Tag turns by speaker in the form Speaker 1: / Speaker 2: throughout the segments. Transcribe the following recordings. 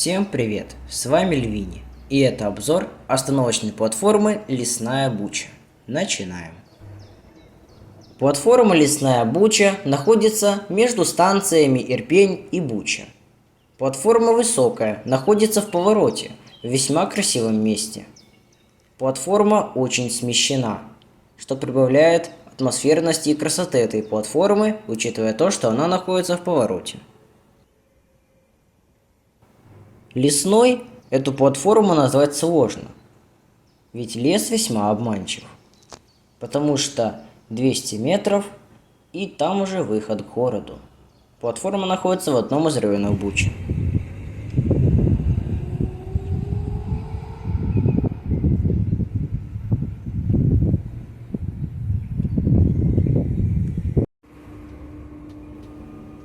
Speaker 1: Всем привет, с вами Львини, и это обзор остановочной платформы Лесная Буча. Начинаем. Платформа Лесная Буча находится между станциями Ирпень и Буча. Платформа высокая, находится в повороте, в весьма красивом месте. Платформа очень смещена, что прибавляет атмосферности и красоты этой платформы, учитывая то, что она находится в повороте. Лесной эту платформу назвать сложно, ведь лес весьма обманчив, потому что 200 метров и там уже выход к городу. Платформа находится в одном из районов Бучи.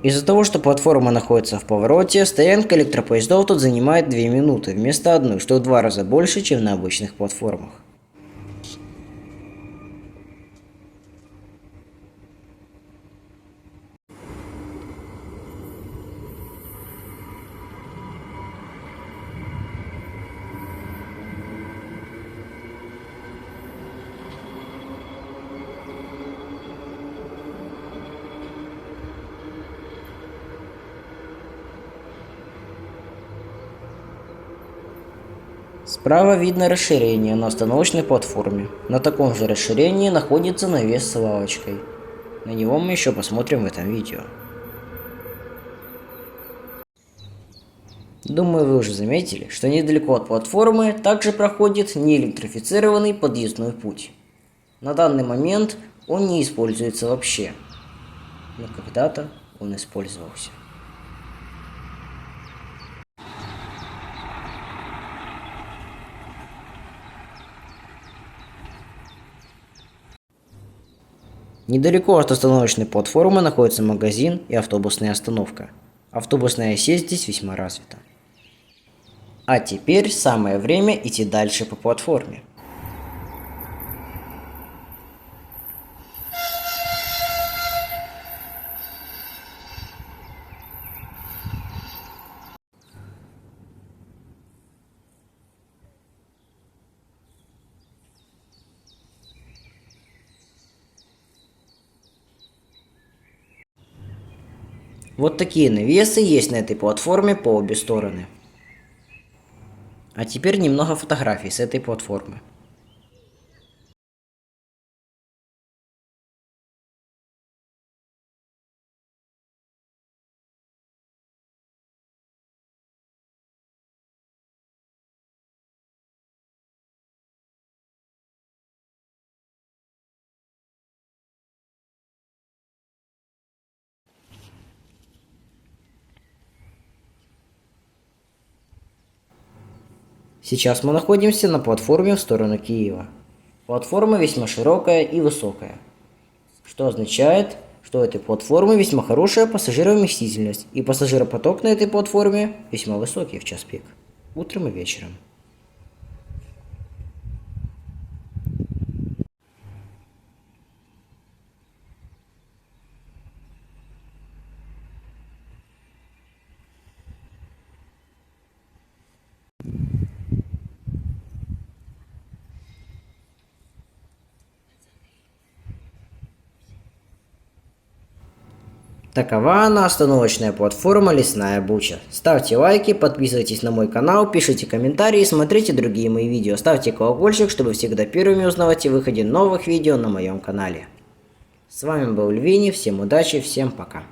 Speaker 1: Из-за того, что платформа находится в повороте, стоянка электропоездов тут занимает 2 минуты вместо одной, что в два раза больше, чем на обычных платформах. Справа видно расширение на остановочной платформе. На таком же расширении находится навес с лавочкой. На него мы еще посмотрим в этом видео. Думаю, вы уже заметили, что недалеко от платформы также проходит неэлектрифицированный подъездной путь. На данный момент он не используется вообще, но когда-то он использовался. Недалеко от остановочной платформы находится магазин и автобусная остановка. Автобусная сеть здесь весьма развита. А теперь самое время идти дальше по платформе. Вот такие навесы есть на этой платформе по обе стороны. А теперь немного фотографий с этой платформы. Сейчас мы находимся на платформе в сторону Киева. Платформа весьма широкая и высокая, что означает, что у этой платформы весьма хорошая пассажировместительность и пассажиропоток на этой платформе весьма высокий в час пик, утром и вечером. Такова она, остановочная платформа Лесная Буча. Ставьте лайки, подписывайтесь на мой канал, пишите комментарии, смотрите другие мои видео. Ставьте колокольчик, чтобы всегда первыми узнавать о выходе новых видео на моем канале. С вами был Львини, всем удачи, всем пока.